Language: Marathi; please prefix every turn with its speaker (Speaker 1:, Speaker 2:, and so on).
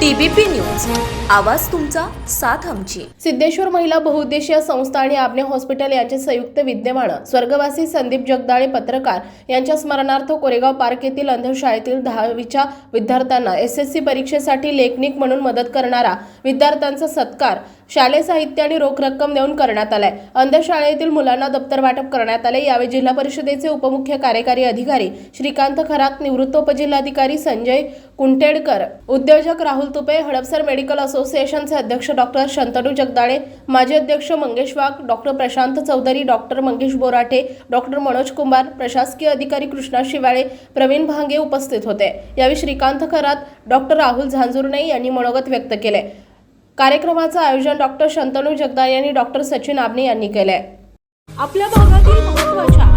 Speaker 1: TBP news. आवाज तुमचा साथ आमची.
Speaker 2: सिद्धेश्वर महिला बहुउद्देशीय संस्था आणि आबने हॉस्पिटल यांचे संयुक्त विद्यमान स्वर्गवासी संदीप जगदाळे पत्रकार यांच्या स्मरणार्थ कोरेगाव पार्क येथील अंधशाळेतील दहावीच्या विद्यार्थ्यांना एस एस सी परीक्षेसाठी लेखनिक म्हणून मदत करणारा विद्यार्थ्यांचा सत्कार शालेय साहित्य आणि रोख रक्कम देऊन करण्यात आलाय. अंधशाळेतील मुलांना दप्तर वाटप करण्यात आले. यावेळी जिल्हा परिषदेचे उपमुख्य कार्यकारी अधिकारी श्रीकांत खरात निवृत्त उपजिल्हाधिकारी संजय कुंटेडकर. उद्योजक राहुल तुपे हडपसर मेडिकल असोसिएशनचे अध्यक्ष डॉक्टर शंतनू जगदाळे माजी अध्यक्ष Mangesh Wagh doctor Prashant Chaudhari doctor Mangesh Borate doctor Manoj Kumbhar प्रशासकीय अधिकारी कृष्णा शिवाळे प्रवीण भांगे उपस्थित होते. यावेळी श्रीकांत खरात डॉक्टर राहुल झांजुर्णे यांनी मनोगत व्यक्त केले. कार्यक्रमाचं आयोजन डॉक्टर शंतनू जगदाळे आणि डॉक्टर सचिन आबने यांनी केले आपल्या भागातील महत्त्वाच्या